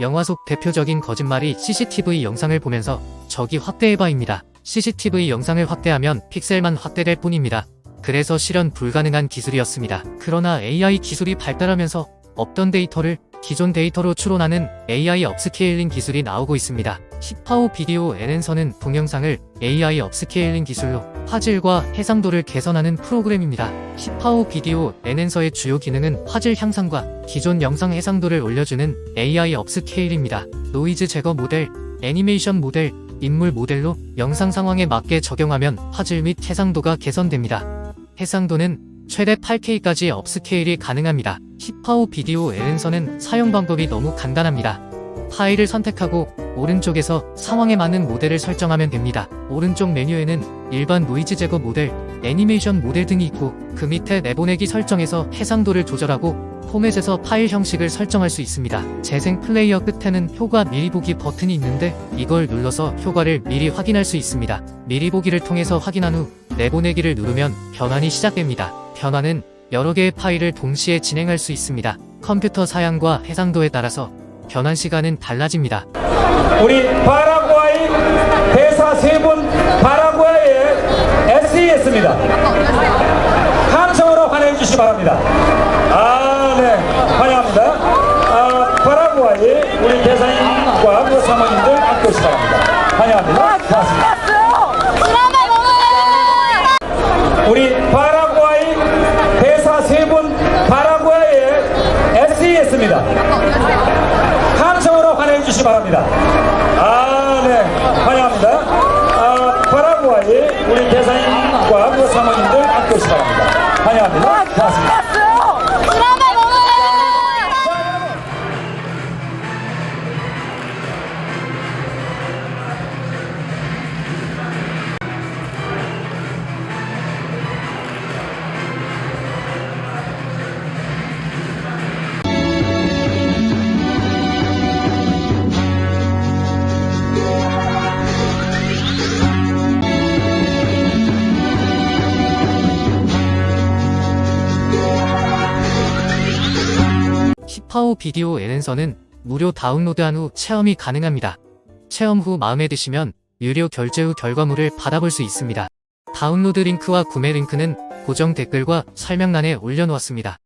영화 속 대표적인 거짓말이 CCTV 영상을 보면서 저기 확대해봐입니다. CCTV 영상을 확대하면 픽셀만 확대될 뿐입니다. 그래서 실현 불가능한 기술이었습니다. 그러나 AI 기술이 발달하면서 없던 데이터를 기존 데이터로 추론하는 AI 업스케일링 기술이 나오고 있습니다. 10파워 비디오 N에서는 동영상을 AI 업스케일링 기술로 화질과 해상도를 개선하는 프로그램입니다. 10파워 비디오 N엔서의 주요 기능은 화질 향상과 기존 영상 해상도를 올려주는 AI 업스케일입니다. 노이즈 제거 모델, 애니메이션 모델, 인물 모델로 영상 상황에 맞게 적용하면 화질 및 해상도가 개선됩니다. 해상도는 최대 8K까지 업스케일이 가능합니다. 10파워 비디오 N에서는 사용 방법이 너무 간단합니다. 파일을 선택하고 오른쪽에서 상황에 맞는 모델을 설정하면 됩니다. 오른쪽 메뉴에는 일반 노이즈 제거 모델, 애니메이션 모델 등이 있고 그 밑에 내보내기 설정에서 해상도를 조절하고 포맷에서 파일 형식을 설정할 수 있습니다. 재생 플레이어 끝에는 효과 미리 보기 버튼이 있는데 이걸 눌러서 효과를 미리 확인할 수 있습니다. 미리 보기를 통해서 확인한 후 내보내기를 누르면 변환이 시작됩니다. 변환은 여러 개의 파일을 동시에 진행할 수 있습니다. 컴퓨터 사양과 해상도에 따라서 변환 시간은 달라집니다. 우리 파라과이 대사 세분 파라과이의 SES입니다. 함성으로 환영해 주시기 바랍니다. 아, 네. 환영합니다. 아, 파라과이 우리 대사님과 그 사모님들 함께 오시기 바랍니다. 환영합니다. 고맙습니다. 우리 파라과이 대사 세 분 파라과이의 SES입니다. 함성으로 바랍니다. 아, 네. 환영합니다. 파오 비디오 N에서는 무료 다운로드한 후 체험이 가능합니다. 체험 후 마음에 드시면 유료 결제 후 결과물을 받아볼 수 있습니다. 다운로드 링크와 구매 링크는 고정 댓글과 설명란에 올려놓았습니다.